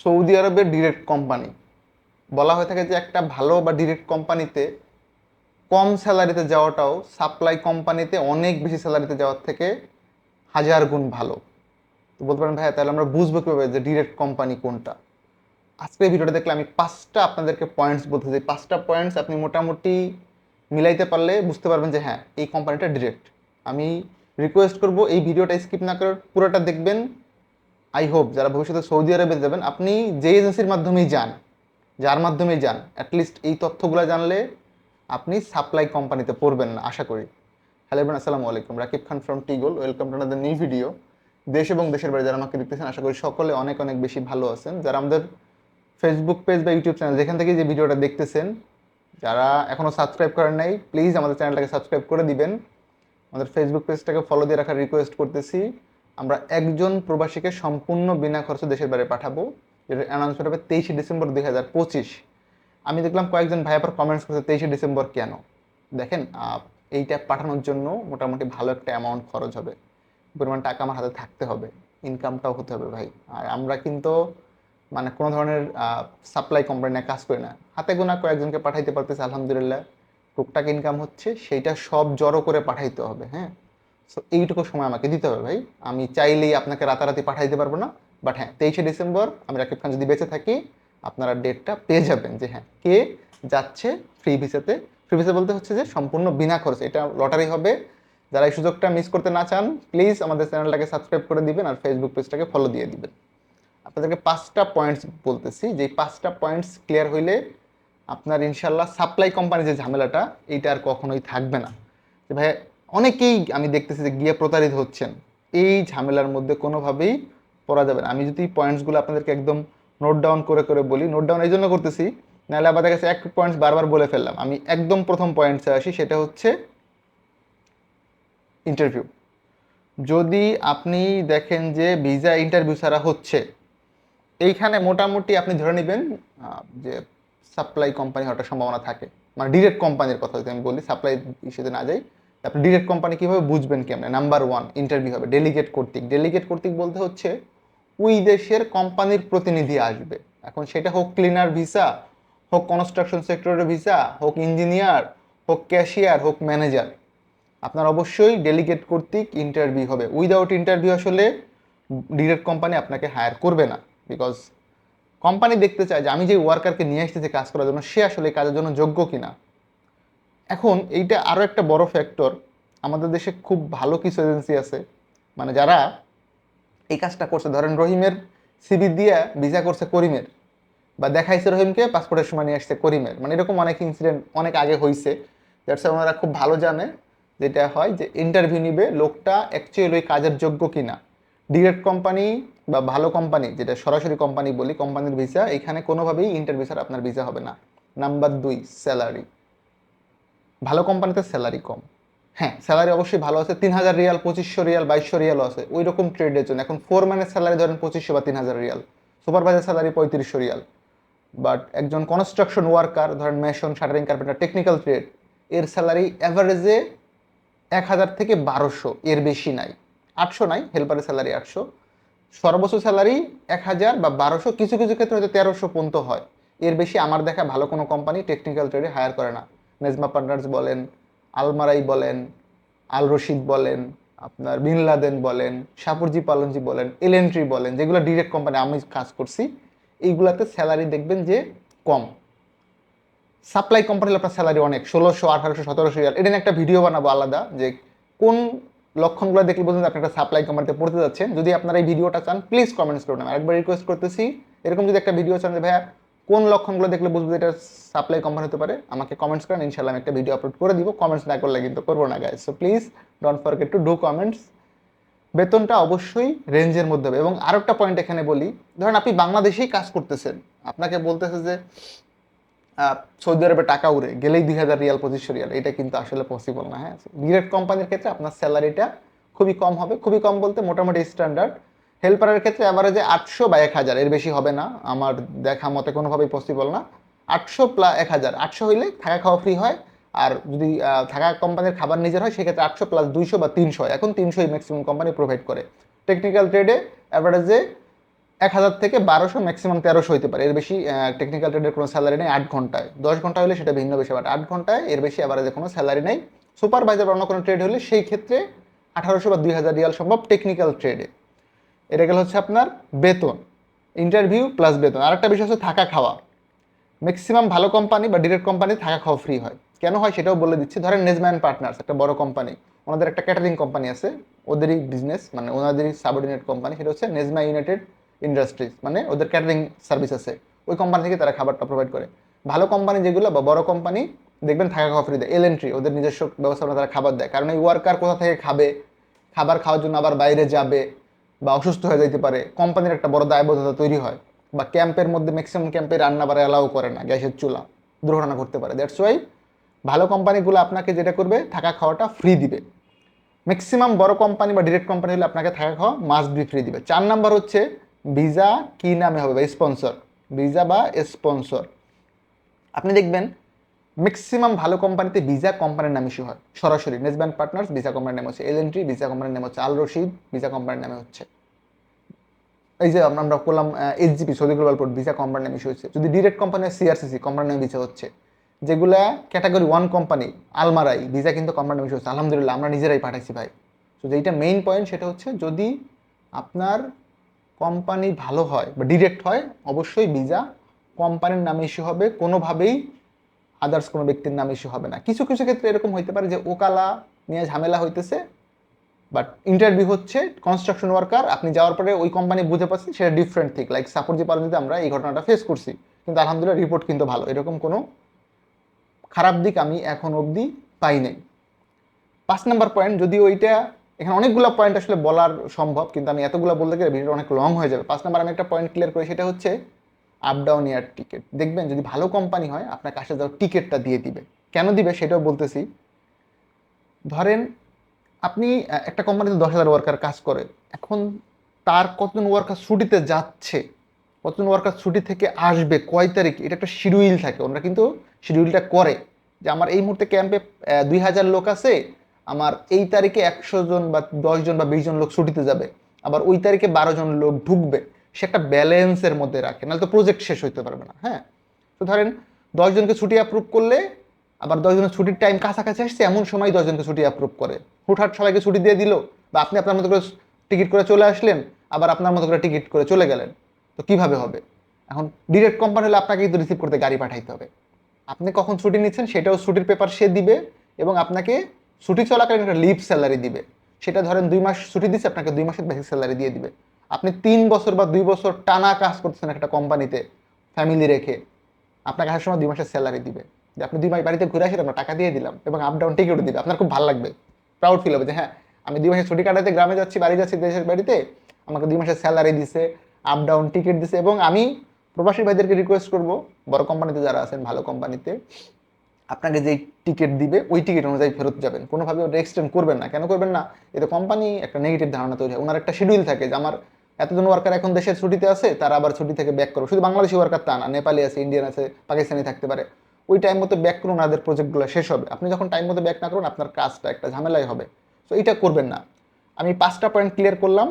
Saudi আরবের direct company বলা হয়ে থাকে যে একটা ভালো বা ডিরেক্ট কোম্পানিতে কম স্যালারিতে যাওয়াটাও সাপ্লাই কোম্পানিতে অনেক বেশি স্যালারিতে যাওয়ার থেকে হাজার গুণ ভালো। তো বলতে পারেন, ভাইয়া, তাহলে আমরা বুঝব কীভাবে যে ডিরেক্ট কোম্পানি কোনটা। আজকে এই ভিডিওটা দেখলে আমি পাঁচটা আপনাদেরকে পয়েন্টস বলতে চাই। পাঁচটা পয়েন্টস আপনি মোটামুটি মিলাইতে পারলে বুঝতে পারবেন যে হ্যাঁ এই কোম্পানিটা ডিরেক্ট আমি রিকোয়েস্ট করব এই ভিডিওটা স্কিপ না করে পুরোটা দেখবেন। আই হোপ যারা ভবিষ্যতে সৌদি আরবে যাবেন, আপনি যে এজেন্সির মাধ্যমেই যান, যার মাধ্যমেই যান অ্যাটলিস্ট এই তথ্যগুলো জানলে আপনি সাপ্লাই কোম্পানিতে পড়বেন না, আশা করি। হ্যালো এভরিওয়ান আসসালামু আলাইকুম। Rakib Khan from টিগোল welcome to another new video দেশ এবং দেশের বাইরে যারা আমাকে দেখতেছেন, আশা করি সকলে অনেক অনেক বেশি ভালো আছেন। যারা আমাদের ফেসবুক পেজ বা ইউটিউব চ্যানেল যেখান থেকে যে ভিডিওটা দেখতেছেন, যারা এখনও সাবস্ক্রাইব করেন নাই প্লিজ আমাদের চ্যানেলটাকে সাবস্ক্রাইব করে দিবেন। আমাদের ফেসবুক পেজটাকে ফলো দিয়ে রাখার রিকোয়েস্ট করতেছি। আমরা একজন প্রবাসীকে সম্পূর্ণ বিনা খরচে দেশের বাইরে পাঠাবো যেটা অ্যানাউন্সমেন্ট হবে তেইশে ডিসেম্বর দুই হাজার পঁচিশ। আমি দেখলাম কয়েকজন ভাই আবার কমেন্টস করছে তেইশে ডিসেম্বর কেন? দেখেন এইটা পাঠানোর জন্য মোটামুটি ভালো একটা অ্যামাউন্ট খরচ হবে। পরিমাণ টাকা আমার হাতে থাকতে হবে ইনকামটাও হতে হবে ভাই। আর আমরা কিন্তু মানে কোনো ধরনের সাপ্লাই কোম্পানি নিয়ে কাজ করি না। হাতে গোনা কয়েকজনকে পাঠাইতে পারতেছে, আলহামদুলিল্লাহ। টুকটাক ইনকাম হচ্ছে, সেইটা সব জড়ো করে পাঠাইতে হবে হ্যাঁ? সো এইটুকু সময় আমাকে দিতে হবে ভাই। আমি চাইলেই আপনাকে রাতারাতি পাঠাইতে পারব না বাট হ্যাঁ তেইশে ডিসেম্বর আমি রাকিব খান যদি বেঁচে থাকি, আপনারা ডেটটা পেয়ে যাবেন যে হ্যাঁ কে যাচ্ছে ফ্রি ভিসাতে ফ্রি ভিসা বলতে হচ্ছে যে সম্পূর্ণ বিনা খরচে। এটা লটারি হবে। যারা এই সুযোগটা মিস করতে না চান প্লিজ আমাদের চ্যানেলটাকে সাবস্ক্রাইব করে দিবেন আর ফেসবুক পেজটাকে ফলো দিয়ে দিবেন। আপনাদেরকে পাঁচটা পয়েন্টস বলতেছি। যে পাঁচটা পয়েন্টস ক্লিয়ার হইলে আপনার ইনশাল্লাহ সাপ্লাই কোম্পানির যে ঝামেলাটা, এইটা আর কখনোই থাকবে না। যে ভাই অনেকেই আমি দেখতেছি যে গিয়ে প্রতারিত হচ্ছেন। এই ঝামেলার মধ্যে কোনোভাবেই পড়া যাবে না। আমি যদি পয়েন্টসগুলো আপনাদেরকে একদম নোট ডাউন করে করে বলি নোট ডাউন এই জন্য করতেছি, নাহলে আবার দেখা এক পয়েন্টস বারবার বলে ফেললাম। আমি একদম প্রথম পয়েন্টসে আসি, সেটা হচ্ছে ইন্টারভিউ যদি আপনি দেখেন যে ভিসা ইন্টারভিউ ছাড়া হচ্ছে, এইখানে মোটামুটি আপনি ধরে নেবেন যে সাপ্লাই কোম্পানি হওয়ার সম্ভাবনা থাকে। মানে ডিরেক্ট কোম্পানির কথা যদি আমি বলি সাপ্লাই ইস্যুতে না যাই আপনি ডিরেক্ট কোম্পানি কীভাবে বুঝবেন কেমনে? নাম্বার ওয়ান ইন্টারভিউ হবে। ডেলিগেট কর্তৃক। ডেলিগেট কর্তৃক বলতে হচ্ছে, ওই দেশের কোম্পানির প্রতিনিধি আসবে। এখন সেটা হোক ক্লিনার ভিসা হোক কনস্ট্রাকশন সেক্টরের ভিসা হোক ইঞ্জিনিয়ার হোক ক্যাশিয়ার হোক ম্যানেজার আপনার অবশ্যই ডেলিগেট কর্তৃক ইন্টারভিউ হবে। উইদাউট ইন্টারভিউ আসলে ডিরেক্ট কোম্পানি আপনাকে হায়ার করবে না। বিকজ কোম্পানি দেখতে চায় যে, আমি যে ওয়ার্কারকে নিয়ে আসতেছি কাজ করার জন্য, সে আসলে কাজের জন্য যোগ্য কিনা। এখন এইটা আরও একটা বড় ফ্যাক্টর আমাদের দেশে খুব ভালো কিছু এজেন্সি আছে। মানে যারা এই কাজটা করছে। ধরেন রহিমের সিবি দিয়ে ভিসা করছে করিমের বা দেখাইছে রহিমকে পাসপোর্টের সময় নিয়ে আসছে করিমের। মানে এরকম অনেক ইনসিডেন্ট অনেক আগে হয়েছে দ্যাটস ওনারা খুব ভালো জানে যেটা হয় যে ইন্টারভিউ নিবে লোকটা অ্যাকচুয়ালি ওই কাজের যোগ্য কিনা। ডিরেক্ট কোম্পানি বা ভালো কোম্পানি যেটা সরাসরি কোম্পানি বলি কোম্পানির ভিসা এখানে কোনোভাবেই ইন্টারভিউ ছাড়া আপনার ভিসা হবে না। নাম্বার দুই স্যালারি ভালো কোম্পানিতে স্যালারি কম। হ্যাঁ স্যালারি অবশ্যই ভালো আছে, তিন হাজার রিয়াল, পঁচিশশো রিয়াল, বাইশশো রিয়ালও আছে ওই রকম ট্রেডের জন্য। এখন ফোর ম্যানের স্যালারি ধরেন পঁচিশশো বা তিন হাজার রিয়াল। সুপারভাইজার স্যালারি পঁয়ত্রিশশো রিয়াল। বাট একজন কনস্ট্রাকশন ওয়ার্কার ধরেন mason shuttering carpenter technical trade এর স্যালারি অ্যাভারেজে এক হাজার থেকে বারোশো, এর বেশি নাই। আটশো নাই হেল্পারের স্যালারি আটশো। সর্বোচ্চ স্যালারি এক হাজার বা বারোশো, কিছু কিছু ক্ষেত্রে হয়তো তেরোশো পর্যন্ত হয়। এর বেশি আমার দেখা ভালো কোনো কোম্পানি টেকনিক্যাল ট্রেডে হায়ার করে না। নেজমা পার্টনার্স বলেন, আলমারাই বলেন, আল রশিদ বলেন, আপনার বিন লাদেন বলেন, সাপুরজি পালনজি বলেন এলেন্ট্রি বলেন, যেগুলো ডিরেক্ট কোম্পানি আমি কাজ করছি, এইগুলাতে স্যালারি দেখবেন যে কম। সাপ্লাই কোম্পানির আপনার স্যালারি অনেক, ষোলোশো, আঠারোশো, সতেরোশো এটা একটা ভিডিও বানাবো আলাদা, যে কোন লক্ষণগুলো দেখলে বুঝুন আপনি একটা সাপ্লাই কোম্পানিতে পড়তে যাচ্ছেন। যদি আপনারা এই ভিডিওটা চান প্লিজ কমেন্টস করুন আমি আরেকবার রিকোয়েস্ট করতেছি, এরকম যদি একটা ভিডিও চান যে ভাইয়া কোন লক্ষণগুলো দেখলে বুঝব এটা সাপ্লাই কোম্পানি হতে পারে? আমাকে কমেন্টস করেন ইনশাল্লাহ আমি একটা ভিডিও আপলোড করে দিব। কমেন্টস না করলে কিন্তু করব না guys so please don't forget to do comments বেতনটা অবশ্যই রেঞ্জের মধ্যে হবে। এবং আরও একটা পয়েন্ট এখানে বলি, ধরেন আপনি বাংলাদেশেই কাজ করতেছেন। আপনাকে বলতেছে যে সৌদি আরবে টাকা উড়ে, গেলেই দুই হাজার রিয়াল, পঁচিশশো রিয়াল। এটা কিন্তু আসলে পসিবল না হ্যাঁ? ডিরেক্ট কোম্পানির ক্ষেত্রে আপনার স্যালারিটা খুবই কম হবে। খুবই কম বলতে মোটামুটি স্ট্যান্ডার্ড হেল্পারের ক্ষেত্রে অ্যাভারেজে আটশো বা এক হাজার, এর বেশি হবে না। আমার দেখা মতে কোনোভাবেই পসিবল না। আটশো প্লাস এক হাজার, আটশো হইলে থাকা খাওয়া ফ্রি হয়। আর যদি থাকা কোম্পানির খাবার নিজের হয়, সেক্ষেত্রে আটশো প্লাস দুইশো বা তিনশো এখন তিনশোই ম্যাক্সিমাম কোম্পানি প্রোভাইড করে। টেকনিক্যাল ট্রেডে অ্যাভারেজে এক হাজার থেকে বারোশো ম্যাক্সিমাম তেরোশো হইতে পারে। এর বেশি টেকনিক্যাল ট্রেডের কোনো স্যালারি নেই আট ঘন্টায়। দশ ঘণ্টা হলে সেটা ভিন্ন বিষয় বাট আট ঘন্টায় এর বেশি অ্যাভারেজে কোনো স্যালারি নেই। সুপারভাইজার অন্য কোনো ট্রেড হলে সেই ক্ষেত্রে আঠারোশো বা দুই হাজার রিয়াল সম্ভব টেকনিক্যাল ট্রেডে এটা গেল হচ্ছে আপনার বেতন ইন্টারভিউ প্লাস বেতন। আর একটা বিষয় হচ্ছে থাকা খাওয়া। ম্যাক্সিমাম ভালো কোম্পানি বা ডিরেক্ট কোম্পানি থাকা খাওয়া ফ্রি হয়। কেন হয় সেটাও বলে দিচ্ছি। ধরেন নেজম্যান পার্টনার্স একটা বড় কোম্পানি ওনাদের একটা ক্যাটারিং কোম্পানি আছে। ওদেরই বিজনেস মানে ওনাদেরই সাবঅর্ডিনেট কোম্পানি সেটা হচ্ছে নেজমা ইউনাইটেড ইন্ডাস্ট্রিজ মানে ওদের ক্যাটারিং সার্ভিস আছে। ওই কোম্পানি থেকে তারা খাবারটা প্রোভাইড করে। ভালো কোম্পানি যেগুলো বা বড় কোম্পানি দেখবেন থাকা খাওয়া ফ্রি দেয়। এল এন্ট্রি ওদের নিজস্ব ব্যবস্থাপনা, তারা খাবার দেয়। কারণ এই ওয়ার্কার কোথা থেকে খাবে? খাবার খাওয়ার জন্য আবার বাইরে যাবে। বা অসুস্থ হয়ে যেতে পারে, কোম্পানির একটা বড় দায়বদ্ধতা তৈরি হয় বা ক্যাম্পের মধ্যে ম্যাক্সিমাম ক্যাম্পে রান্না বাড়া অ্যালাউ করে না, গ্যাসের চুলা, দুর্ঘটনা করতে পারে। দ্যাটস ওয়াই ভালো কোম্পানিগুলো আপনাকে যেটা করবে, থাকা খাওয়াটা ফ্রি দিবে। ম্যাক্সিমাম বড় কোম্পানি বা ডিরেক্ট কোম্পানি হলে আপনাকে থাকা খাওয়া মাস্ট বি ফ্রি দিবে। চার নাম্বার হচ্ছে ভিসা কি নামে হবে বা স্পন্সর ভিসা বা স্পন্সর আপনি দেখবেন ম্যাক্সিমাম ভালো কোম্পানিতে ভিসা কোম্পানির নাম ইস্যু হয়। সরাসরি নেসব্যান্ড পার্টনার্স ভিসা কোম্পানির নাম হচ্ছে এলএনটি ভিসা কোম্পানির নাম হচ্ছে আল রশিদ ভিসা কোম্পানির নামে হচ্ছে। এই যে আমরা আমরা করলাম HGP Saudi global port visa কোম্পানির নাম ইস্যু হচ্ছে। যদি ডিরেক্ট কোম্পানি সিআরসিসি কোম্পানির নামে ভিসা হচ্ছে। যেগুলা category one company Almarai visa কিন্তু কোম্পানির নামে ইস্যু হচ্ছে। আলহামদুলিল্লাহ, আমরা নিজেরাই পাঠাইছি ভাই। তো যেটা মেইন পয়েন্ট সেটা হচ্ছে যদি আপনার কোম্পানি ভালো হয় বা ডিরেক্ট হয়, অবশ্যই ভিসা কোম্পানির নামে ইস্যু হবে। কোনোভাবেই আদার্স কোনো ব্যক্তির নাম ইস্যু হবে না। কিছু কিছু ক্ষেত্রে এরকম হইতে পারে যে ওকালা নিয়ে ঝামেলা হইতেছে বাট ইন্টারভিউ হচ্ছে কনস্ট্রাকশন ওয়ার্কার আপনি যাওয়ার পরে ওই কোম্পানি বুঝে পাচ্ছেন সেটা ডিফারেন্ট থিক লাইক সাপোর্ট যে পারমিতে আমরা এই ঘটনাটা ফেস করছি, কিন্তু আলহামদুলিল্লাহ রিপোর্ট কিন্তু ভালো। এরকম কোনো খারাপ দিক আমি এখন অবধি পাই নাই। পাঁচ নাম্বার পয়েন্ট যদি ওইটা, এখানে অনেকগুলো পয়েন্ট আসলে বলার সম্ভব, কিন্তু আমি এতগুলো বলতে গেলে ভিডিওটা অনেক লং হয়ে যাবে। পাঁচ নাম্বার আমি একটা পয়েন্ট ক্লিয়ার করি, সেটা হচ্ছে আপ ডাউন ইয়ার টিকিট দেখবেন যদি ভালো কোম্পানি হয় আপনাকে আসে যাওয়ার টিকিটটা দিয়ে দিবে। কেন দিবে সেটাও বলতেছি। ধরেন আপনি একটা কোম্পানিতে দশ হাজার ওয়ার্কার কাজ করে। এখন তার কতজন ওয়ার্কার ছুটিতে যাচ্ছে? কতজন ওয়ার্কার ছুটি থেকে আসবে? কয় তারিখ? এটা একটা শিডিউল থাকে। ওনারা কিন্তু শিডিউলটা করে। যে আমার এই মুহূর্তে ক্যাম্পে দুই হাজার লোক আছে। আমার এই তারিখে একশো জন বা দশ জন বা বিশ জন লোক ছুটিতে যাবে। আবার ওই তারিখে বারো জন লোক ঢুকবে। সে একটা ব্যালেন্সের মধ্যে রাখে, নাহলে তো প্রজেক্ট শেষ হইতে পারবে না হ্যাঁ? তো ধরেন দশজনকে ছুটি অ্যাপ্রুভ করলে, আবার দশজনের ছুটির টাইম কাছাকাছি আসছে, এমন সময় দশজনকে ছুটি অ্যাপ্রুভ করে। হুটহাট সবাইকে ছুটি দিয়ে দিল, বা আপনি আপনার মতো করে টিকিট করে চলে আসলেন, আবার আপনার মতো করে টিকিট করে চলে গেলেন। তো কীভাবে হবে? এখন ডিরেক্ট কোম্পানি হলে আপনাকে কিন্তু রিসিভ করতে গাড়ি পাঠাইতে হবে। আপনি কখন ছুটি নিচ্ছেন সেটাও ছুটির পেপার সে দিবে, এবং আপনাকে ছুটি চলাকালীন একটা লিভ স্যালারি দিবে। সেটা ধরেন দুই মাস ছুটি দিচ্ছে আপনাকে দুই মাসের বেসিক স্যালারি দিয়ে দিবে। আপনি তিন বছর বা দুই বছর টানা কাজ করতেছেন একটা কোম্পানিতে ফ্যামিলি রেখে, আপনাকে আসার সময় দুই মাসের স্যালারি দিবে। যে আপনি দুই মাস বাড়িতে ঘুরে আসেন আমরা টাকা দিয়ে দিলাম এবং আপ ডাউন টিকিটও দিবে, আপনার খুব ভালো লাগবে। প্রাউড ফিল হবে যে হ্যাঁ আমি দুই মাসের ছুটি কাটাতে গ্রামে যাচ্ছি, বাড়ি যাচ্ছি, দেশের বাড়িতে, আমাকে দুই মাসের স্যালারি দিছে আপ ডাউন টিকিট দিছে এবং আমি প্রবাসী ভাইদেরকে রিকোয়েস্ট করব, বড় কোম্পানিতে যারা আছেন, ভালো কোম্পানিতে, আপনাকে যেই টিকিট দিবে, ওই টিকিট অনুযায়ী ফেরত যাবেন। কোনোভাবে ওটা এক্সটেন্ড করবেন না। কেন করবেন না? এতে কোম্পানি একটা নেগেটিভ ধারণা তৈরি হয়। ওনার একটা শিডিউল থাকে যে আমার এতজন ওয়ার্কার এখন দেশের ছুটিতে আছে, তারা আবার ছুটি থেকে ব্যাক করো শুধু বাংলাদেশি ওয়ার্কার তা না, নেপালি আছে ইন্ডিয়ান আছে, পাকিস্তানি থাকতে পারে। ওই টাইম মতো ব্যাক করুন, ওনাদের প্রজেক্টগুলো শেষ হবে। আপনি যখন টাইম মতো ব্যাক না করুন, আপনার কাজটা একটা ঝামেলাই হবে। তো এটা করবেন না। আমি পাঁচটা পয়েন্ট ক্লিয়ার করলাম।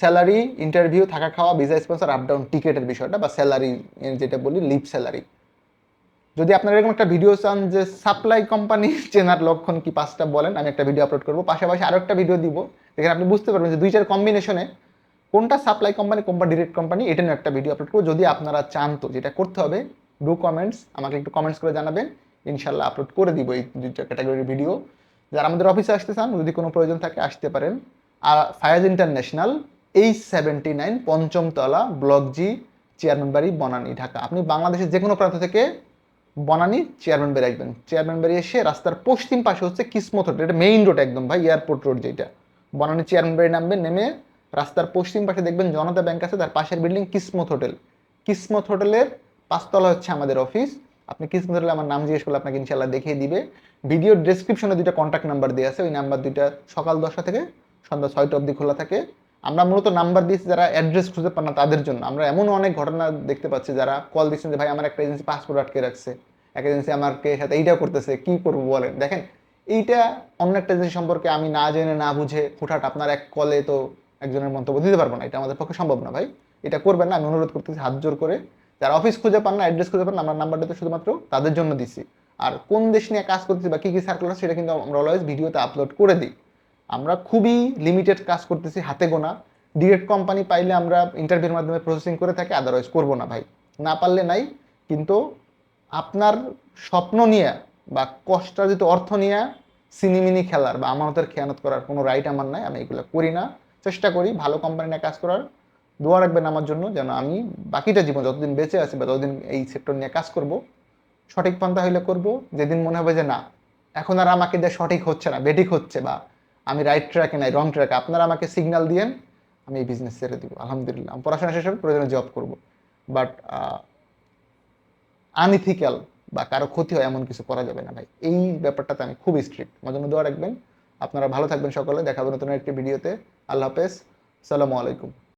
স্যালারি ইন্টারভিউ থাকা খাওয়া ভিসা স্পন্সর আপ ডাউন টিকেটের বিষয়টা বা স্যালারি যেটা বলি লিভ স্যালারি যদি আপনারা এরকম একটা ভিডিও চান যে সাপ্লাই কোম্পানি চেনার লক্ষণ কি, পাঁচটা বলেন, আমি একটা ভিডিও আপলোড করব। পাশাপাশি আরও একটা ভিডিও দিব। যেখানে আপনি বুঝতে পারবেন যে দুইটার কম্বিনেশনে কোনটা supply company company direct company এটা নিয়ে একটা ভিডিও আপলোড করব। যদি আপনারা চান তো যেটা করতে হবে ডু কমেন্টস আমাকে একটু কমেন্টস করে জানাবেন। ইনশাল্লাহ আপলোড করে দিব এই দুইটা ক্যাটাগরির ভিডিও যারা আমাদের অফিসে আসতে চান, যদি কোনো প্রয়োজন থাকে আসতে পারেন। আর Fayaz international H seventy nine পঞ্চমতলা block G chairman বাড়ি, বনানী, ঢাকা। আপনি বাংলাদেশের যে কোনো প্রান্ত থেকে বনানী চেয়ারম্যান বাড়ি আসবেন। চেয়ারম্যান বাড়ি এসে রাস্তার পশ্চিম পাশে হচ্ছে কিসমত রোড এটা মেইন রোড একদম ভাই এয়ারপোর্ট রোড যেটা বনানী চেয়ারম্যান বাড়ি নামবেন নেমে রাস্তার পশ্চিম পাশে দেখবেন জনতা ব্যাংক আছে, তার পাশের বিল্ডিং কিসমত হোটেল। কিসমত হোটেলের পাঁচতলা হচ্ছে আমাদের অফিস। আপনি কিসমত হোটেলে আমার নাম জিজ্ঞেস করলে আপনাকে ইনশাল্লাহ দেখিয়ে দিবে। ভিডিও ডেসক্রিপশনে দুইটা কন্ট্যাক্ট নাম্বার দেওয়া আছে, ওই নাম্বার দুইটা সকাল দশটা থেকে সন্ধ্যা ছয়টা অবধি খোলা থাকে। আমরা মূলত নাম্বার দিয়েছি যারা অ্যাড্রেস খুঁজে পান না তাদের জন্য। আমরা এমন অনেক ঘটনা দেখতে পাচ্ছি যারা কল দিচ্ছেন যে, ভাই, আমার একটা এজেন্সি পাসপোর্ট আটকে রাখছে। এক এজেন্সি আমাকে সাথে এইটা করতেছে, কি করব বলেন? দেখেন, এইটা অন্য একটা এজেন্সি সম্পর্কে আমি না জেনে, না বুঝে হুটহাট আপনার এক কলে তো একজনের মন্তব্য দিতে পারব না, এটা আমাদের পক্ষে সম্ভব না ভাই। এটা করবেন না, আমি অনুরোধ করতেছি হাত জোর করে। যারা অফিস খুঁজে পান না অ্যাড্রেস খুঁজে পান না, আমরা নাম্বারটা তো শুধুমাত্র তাদের জন্য দিছি। আর কোন দেশ নিয়ে কাজ করতেছি বা কী কী সার্কুলার সেটা কিন্তু আমরা অলওয়েজ ভিডিওতে আপলোড করে দিই। আমরা খুবই লিমিটেড কাজ করতেছি, হাতে গোনা। ডিরেক্ট কোম্পানি পাইলে আমরা ইন্টারভিউর মাধ্যমে প্রসেসিং করে থাকি আদারওয়াইজ করব না ভাই। না পারলে নাই, কিন্তু আপনার স্বপ্ন নিয়ে বা কষ্টার্জিত অর্থ নিয়ে সিনিমিনি খেলার বা আমানতের খেয়ানত করার কোনো রাইট আমার নাই, আমি এগুলো করি না। চেষ্টা করি ভালো কোম্পানি নিয়ে কাজ করার। দোয়া রাখবেন আমার জন্য যেন আমি বাকিটা জীবন যতদিন বেঁচে আছি বা যতদিন এই সেক্টর নিয়ে কাজ করব, সঠিক পন্থা হইলে করব। যেদিন মনে হবে যে না, এখন আর আমাকে দিয়ে সঠিক হচ্ছে না, বেঠিক হচ্ছে বা আমি রাইট ট্র্যাকে নাই রং ট্র্যাকে আপনারা আমাকে সিগন্যাল দিয়েন, আমি এই বিজনেস ছেড়ে দিব। আলহামদুলিল্লাহ পড়াশোনা শেষ হবে প্রয়োজনে জব করব। বাট আনইথিক্যাল বা কারও ক্ষতি হয় এমন কিছু করা যাবে না ভাই। এই ব্যাপারটাতে আমি খুব স্ট্রিক্ট আমার জন্য দোয়া রাখবেন। আপনারা ভালো থাকবেন সকলে। দেখাবেন নতুন একটি ভিডিওতে। আল্লাহ হাফেজ। সালামু আলাইকুম।